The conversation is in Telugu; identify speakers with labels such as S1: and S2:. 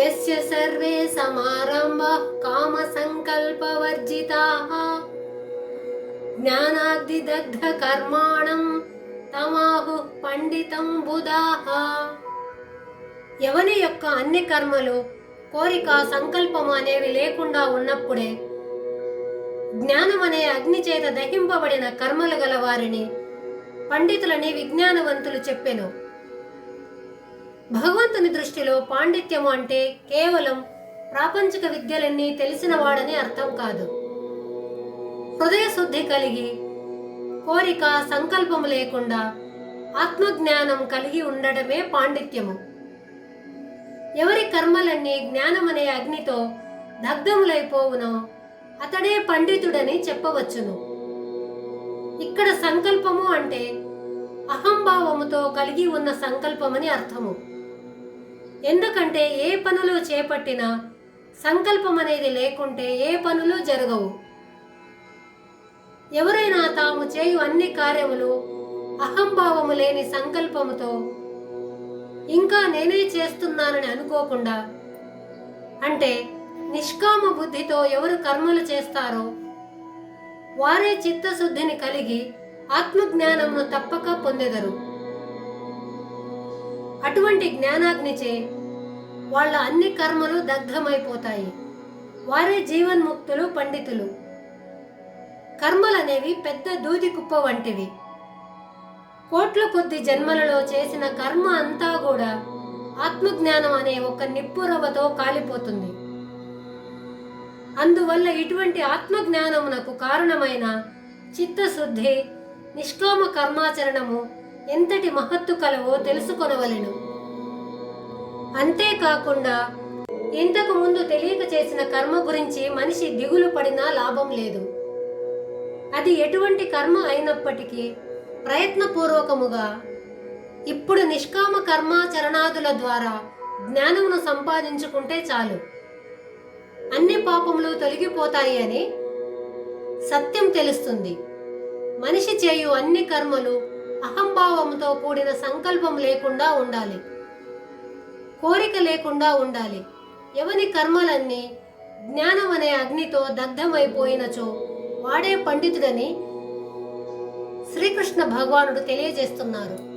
S1: यस्य సర్వే समारम्भाः कामसङ्कल्पवर्जिताः। జ్ఞానాగ్నిదగ్ధకర్మాణం తమాహు పండితం బుధాః ఎవని యొక్క అన్ని కర్మలు కోరిక సంకల్పం అనేవి లేకుండా ఉన్నప్పుడే జ్ఞానం అనే అగ్ని చేత దహింపబడిన కర్మలు గల వారిని పండితులని విజ్ఞానవంతులు చెప్పెను. భగవంతుని దృష్టిలో పాండిత్యము అంటే కేవలం ప్రాపంచిక విద్యలన్నీ తెలిసినవాడని అర్థం కాదు. హృదయ శుద్ధి కలిగి కోరిక సంకల్పము లేకుండా ఆత్మజ్ఞానం కలిగి ఉండడమే పాండిత్యము. ఎవరి కర్మలన్నీ జ్ఞానమనే అగ్నితో దగ్ధములైపోవునో అతడే పండితుడని చెప్పవచ్చును. ఇక్కడ సంకల్పము అంటే అహంభావముతో కలిగి ఉన్న సంకల్పమని అర్థము. ఎందుకంటే ఏ పనులు చేపట్టినా సంకల్పం అనేది లేకుంటే ఏ పనులు జరగవు. ఎవరైనా తాము చేయు అన్ని కార్యములు అహంభావము లేని సంకల్పముతో ఇంకా నేనే చేస్తున్నానని అనుకోకుండా అంటే నిష్కామ బుద్ధితో ఎవరు కర్మలు చేస్తారో వారే చిత్తశుద్ధిని కలిగి ఆత్మజ్ఞానమును తప్పక పొందెదరు. అటువంటి జ్ఞానాగ్నిచే వాళ్ళ అన్ని కర్మలు దగ్ధమైపోతాయి. వారే జీవన్ముక్తులు పండితులు. కర్మలనేవి పెద్ద దూది కుప్ప వంటివి. కోట్ల కొద్ది జన్మలలో చేసిన కర్మ అంతా కూడా ఆత్మజ్ఞానం అనే ఒక నిప్పురవ్వతో కాలిపోతుంది. అందువల్ల ఇటువంటి ఆత్మజ్ఞానమునకు కారణమైన చిత్తశుద్ధి నిష్కామ కర్మాచరణము ఎంతటి మహత్తు కలవో తెలుసుకొనవలెను. అంతేకాకుండా ఇంతకు ముందు తెలియక చేసిన కర్మ గురించి మనిషి దిగులు పడినా లాభం లేదు. అది ఎటువంటి కర్మ అయినప్పటికీ ప్రయత్నపూర్వకముగా ఇప్పుడు నిష్కామ కర్మాచరణాదుల ద్వారా జ్ఞానమును సంపాదించుకుంటే చాలు. అన్ని పాపములు తొలగిపోతాయి అని సత్యం తెలుస్తుంది. మనిషి చేయు అన్ని కర్మలు అహంభావంతో కూడిన సంకల్పం లేకుండా ఉండాలి. కోరిక లేకుండా ఉండాలి. ఎవని కర్మలన్నీ జ్ఞానం అనే అగ్నితో దగ్ధమైపోయినచో వాడే పండితుడని శ్రీకృష్ణ భగవానుడు తెలియజేస్తున్నారు.